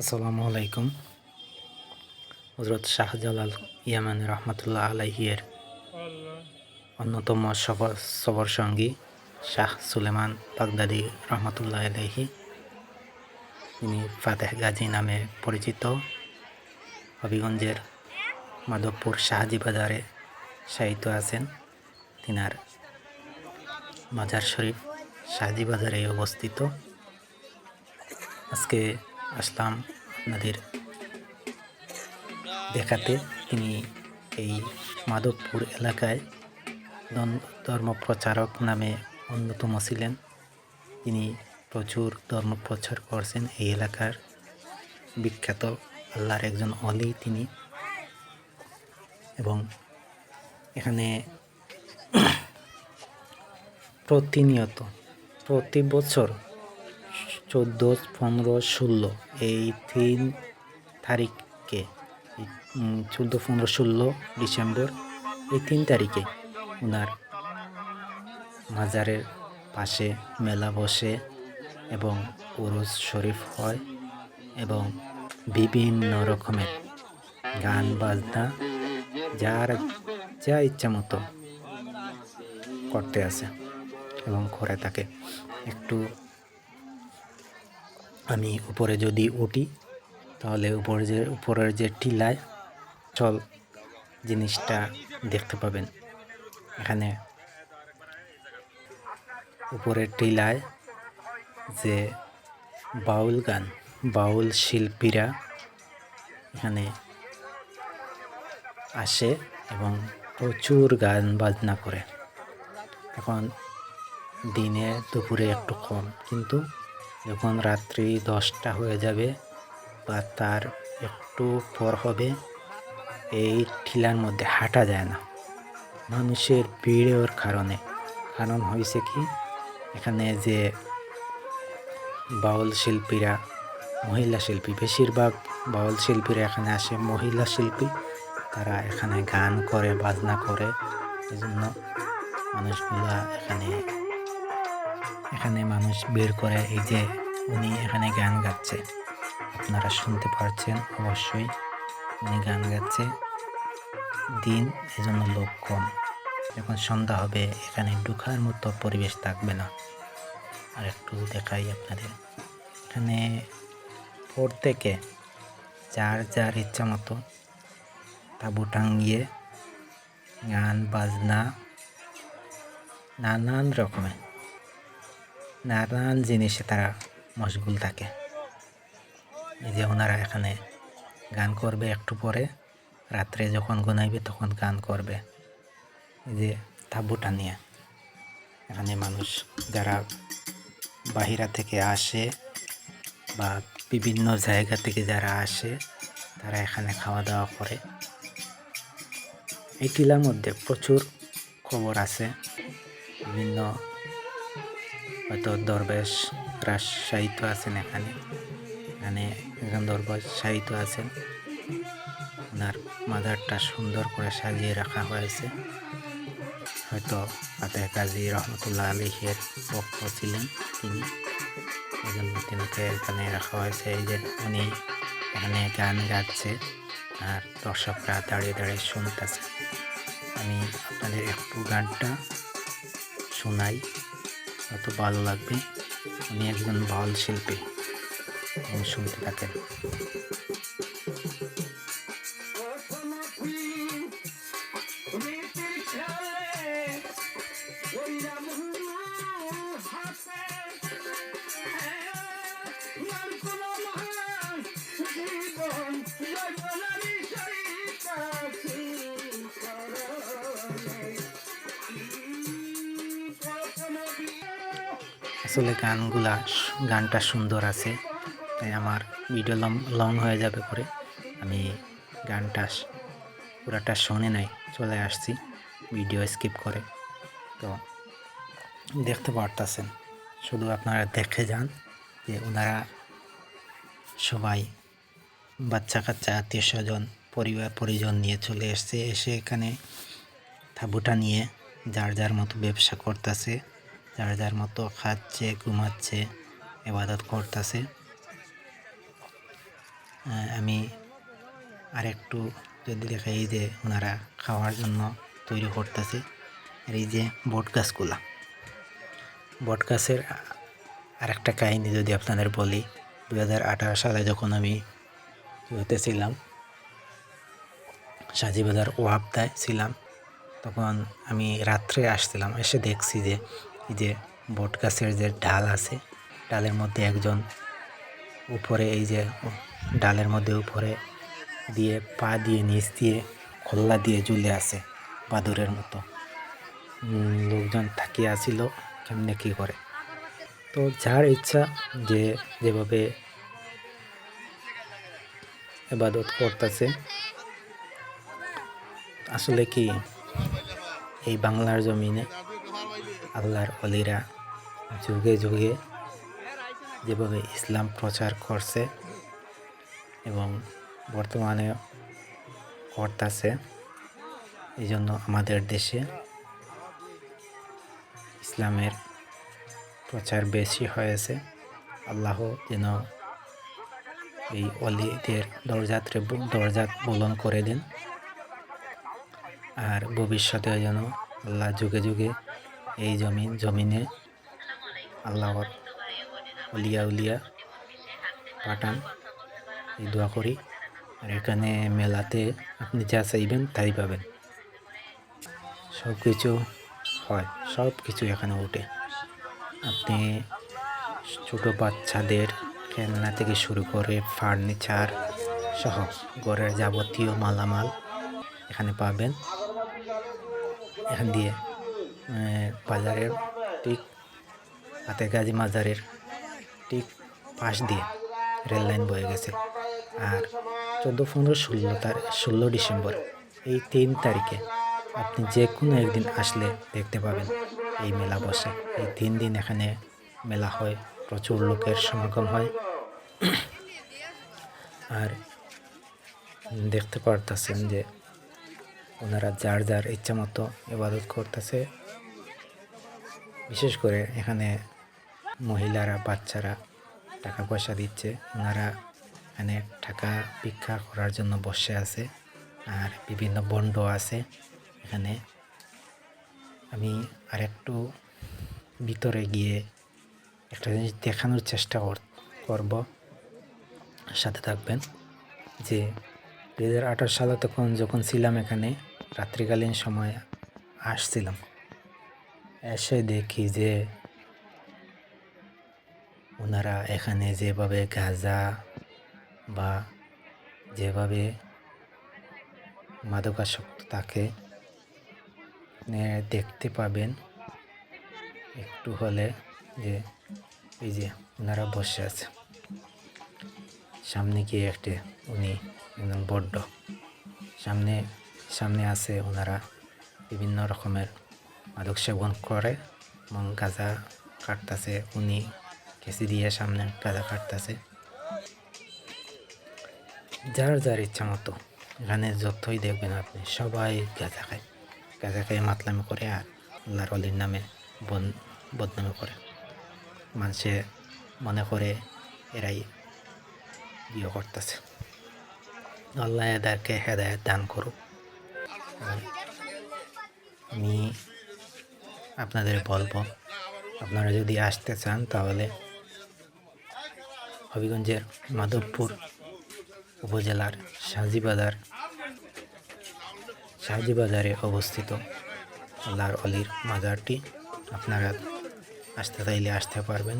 আসসালামু আলাইকুম। হজরত শাহজালাল ইয়ামান রহমতুল্লাহ আলাইহিয়ের অন্যতম সফর সবর সঙ্গী শাহ সুলেমান বাগদাদি রহমতুল্লাহ আলাইহি। তিনি ফাতেহ গাজী নামে পরিচিত। হবিগঞ্জের মাধবপুর শাহাজি বাজারে শায়িত আছেন। তিনার মাজার শরীফ শাহাজি বাজারে অবস্থিত। আজকে আসলাম আপনাদের দেখাতে। তিনি এই মাধবপুর এলাকায় দন- ধর্ম প্রচারক নামে অন্যতম ছিলেন। তিনি প্রচুর ধর্ম প্রচার করছেন এই এলাকার। বিখ্যাত আল্লাহর একজন অলি তিনি। এবং এখানে প্রতিনিয়ত, প্রতি বছর চোদ্দ, পনেরো, ষোলো। এই তিন তারিখকে চোদ্দ, পনেরো, ষোলো ডিসেম্বর, এই তিন তারিখে ওনার মাজারের পাশে মেলা বসে এবং উরুজ শরীফ হয় এবং বিভিন্ন রকমের গান, বাজনা যার যা ইচ্ছা মতো করতে আছে এবং করে থাকে। একটু আমি উপরে যদি উঠি, তাহলে উপরে যে, উপরের যে টিলায় চল জিনিসটা দেখতে পাবেন। এখানে উপরের টিলায় যে বাউল গান, বাউল শিল্পীরা এখানে আসে এবং প্রচুর গান বাজনা করে। এখন দিনে দুপুরে একটু কম, কিন্তু যখন রাত্রি দশটা হয়ে যাবে বা তার একটু পর হবে, এই ঠিলার মধ্যে হাঁটা যায় না। মানুষের ভিড়ের কারণে। কারণ হয়েছে কি, এখানে যে বাউল শিল্পীরা, মহিলা শিল্পী, বেশিরভাগ বাউল শিল্পীরা এখানে আসে, মহিলা শিল্পী, তারা এখানে গান করে, বাজনা করে। এজন্য মানুষগুলা এখানে এখানে মানুষ বের করে, এই যে উনি এখানে গান গাচ্ছে। আপনারা শুনতে পারছেন অবশ্যই উনি গান গাচ্ছে। দিন এজন্য লোক কম। যখন সন্ধ্যা হবে, এখানে ঢুকার মতো পরিবেশ থাকবে না। আর একটু দেখাই আপনাদের। এখানে প্রত্যেকে যার যার ইচ্ছা মতো তাবু টাঙ্গিয়ে গান, বাজনা, নানান রকমের নানান জিনিসে তারা মশগুল থাকে। এই যে ওনারা এখানে গান করবে একটু পরে, রাত্রে যখন ঘুমাইবে তখন গান করবে। এই যে তাঁবুটা নিয়ে এখানে মানুষ যারা বাহিরা থেকে আসে বা বিভিন্ন জায়গা থেকে যারা আসে, তারা এখানে খাওয়া দাওয়া করে। এই টিলার মধ্যে প্রচুর খবর আছে। বিভিন্ন হয়তো দরবেশ রাজশাহিত আছেন এখানে। এখানে একজন দরবেশ সাহিত্য আছেন। ওনার মাজারটা সুন্দর করে সাজিয়ে রাখা হয়েছে। হয়তো ফাতে কাজী রহমতুল্লাহ আলহের পক্ষ ছিলেন তিনি। এই জন্য তিনিকে এখানে রাখা হয়েছে। এই যে উনি এখানে গান গাচ্ছে আর দর্শকরা দাঁড়িয়ে দাঁড়িয়ে শুনতেছে। আমি আপনাদের একটু গানটা শোনাই। হয়তো ভালো লাগবে। উনি একজন ভালো শিল্পী। শুনতে থাকেন। আসলে গানগুলা গানটা সুন্দর আছে, তাই আমার ভিডিও লং লং হয়ে যাবে পরে। আমি গানটা পুরাটা শুনে নাই, চলে আসছি ভিডিও স্কিপ করে। তো দেখতে পারতেছেন, শুধু আপনারা দেখে যান যে ওনারা সবাই বাচ্চা কাচ্চা, আত্মীয় স্বজন, পরিবার, পরিজন নিয়ে চলে এসছে, এসে এখানে তাঁবুটা নিয়ে যার যার মতো ব্যবসা করতেছে। যার যার মতো খাচ্ছে, ঘুমাচ্ছে এবাদত করতেছে। আমি আর একটু যদি দেখাই এই যে ওনারা খাওয়ার জন্য তৈরি করতেছে, আর এই যে বট গাছগুলা। বট গাছের আর একটা কাহিনী যদি আপনাদের বলি দু হাজার আঠারো সালে যখন আমি হতেছিলাম সাজিবাজার ওয়াবদায় ছিলাম, তখন আমি রাত্রে আসছিলাম, এসে দেখছি যে যে বট গাছের যে ডাল আছে, ডালের মধ্যে একজন উপরে এই যে ডালের মধ্যে উপরে দিয়ে পা দিয়ে নিচ দিয়ে খোল্লা দিয়ে ঝুলে আছে বাদুরের মতো। লোকজন থাকিয়ে আসিল কেমনে কী করে? তো যার ইচ্ছা যে যেভাবে এবাদত করতেছে, আসলে কি এই বাংলার জমিনে আল্লাহর অলিরা যুগে যুগে যেভাবে ইসলাম প্রচার করছে এবং বর্তমানে করতেছে এই জন্য আমাদের দেশে ইসলামের প্রচার বেশি হয়েছে। আল্লাহ যেন এই অলিদের দরজাত্রে দরজাত বলন করে দেন। আর ভবিষ্যতে যেন আল্লাহ যুগে যুগে এই জমিন জমিনে আল্লাহর উলিয়া উলিয়া পাঠান। এই দোয়া করি। আর এখানে মেলাতে আপনি যা চাইবেন তাই পাবেন। সব কিছু হয় সব কিছু এখানে ওঠে। আপনি ছোটো বাচ্চাদের খেলনা থেকে শুরু করে ফার্নিচার সহ ঘরের যাবতীয় মালামাল এখানে পাবেন। এখান দিয়ে বাজারের ঠিক হাতে গাজী মাজারের ঠিক পাশ দিয়ে রেল লাইন বয়ে গেছে। আর চোদ্দ, পনেরো, ষোলো তার, ষোলো ডিসেম্বর এই তিন তারিখে আপনি যে কোনো একদিন আসলে দেখতে পাবেন এই মেলা বসে। এই তিন দিন এখানে মেলা হয়, প্রচুর লোকের সমাগম হয়। আর দেখতে পারতেছেন যে ওনারা যার যার ইচ্ছা মতো ইবাদত করতেছে। বিশেষ করে এখানে মহিলারা, বাচ্চারা টাকা পয়সা দিচ্ছে। ওনারা এখানে টাকা ভিক্ষা করার জন্য বসে আছে আর বিভিন্ন বন্ড আছে এখানে। আমি আর একটু ভিতরে গিয়ে একটা জিনিস দেখানোর চেষ্টা কর- করব। সাথে থাকবেন যে দু হাজার আঠারো সালে তখন যখন ছিলাম এখানে, রাত্রিকালীন সময় আসছিলাম। এসে দেখি যে ওনারা এখানে যেভাবে গাঁজা বা যেভাবে মাদকাসক্ত থাকে দেখতে পাবেন। একটু হলে যে এই যে ওনারা বসে আছে। সামনে গিয়ে একটি উনি বড্ড। সামনে সামনে আছে ওনারা বিভিন্ন রকমের মাদক সেবন করে এবং গাঁজা কাটতেছে। উনি কেসি দিয়ে সামনে গাঁজা কাটতেছে। যার যার ইচ্ছা মতো। এখানে যতই দেখবেন আপনি, সবাই গাঁজা খায়। গাঁজা খায় মাতলামি করে আর আল্লাহর অলির নামে বন, বদনামি করে। মানুষে মনে করে এরাই ইয়ে করতেছে। আল্লাহ এদেরকে হেদায়ত দান করুক। আমি আপনাদের বলব, আপনারা যদি আসতে চান তাহলে হবিগঞ্জের মাধবপুর উপজেলার সাজিবাজার, সাজিবাজারে অবস্থিত আল্লাহর অলির মাজারটি আপনারা আসতে চাইলে আসতে পারবেন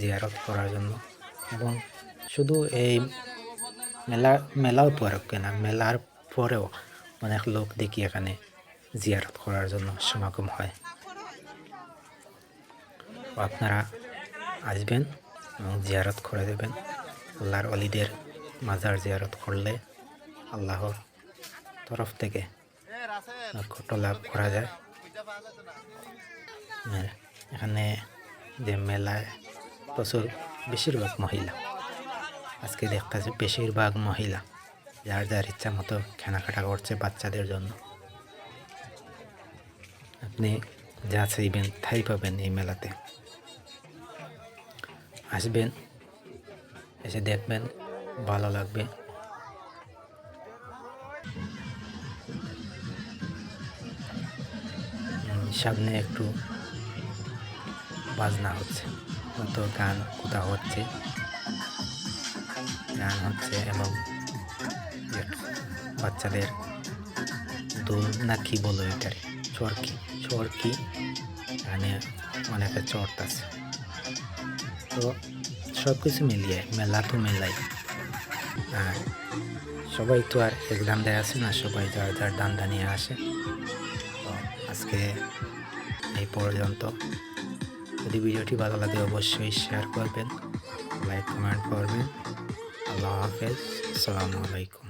জিয়ারত করার জন্য। এবং শুধু এই মেলা মেলাও তো আর কেনা, মেলার পরেও অনেক লোক দেখি এখানে জিয়ারত করার জন্য সমাগম হয়। আপনারা আসবেন এবং জিয়ারত করে দেবেন। আল্লাহর অলিদের মাজার জিয়ারত করলে আল্লাহর তরফ থেকে নক্ষত্র লাভ করা যায়। এখানে যে মেলায় প্রচুর বেশিরভাগ মহিলা। আজকে দেখতেছি বেশিরভাগ মহিলা যার যার ইচ্ছা মতো কেনাকাটা করছে বাচ্চাদের জন্য। আপনি যা চাইবেন তাই পাবেন এই মেলাতে। আসবেন, এসে দেখবেন, ভালো লাগবে। সামনে একটু বাজনা হচ্ছে হয়তো গান কোথাও হচ্ছে? গান হচ্ছে এবং বাচ্চাদের দোল, না কি বলো এটারে? চরকি চরকি এখানে অনেকে চড়তেছে তো সব কিছু মিলিয়ে, মেলা তো মেলাই। আর সবাই তো আর এক্সাম দেয় আসে না, সবাই তো আর তার দান্দা নিয়ে আসে। তো আজকে এই পর্যন্ত। যদি ভিডিওটি ভালো লাগে অবশ্যই শেয়ার করবেন লাইক কমেন্ট করবেন। আল্লাহ হাফেজ, আসসালামু আলাইকুম।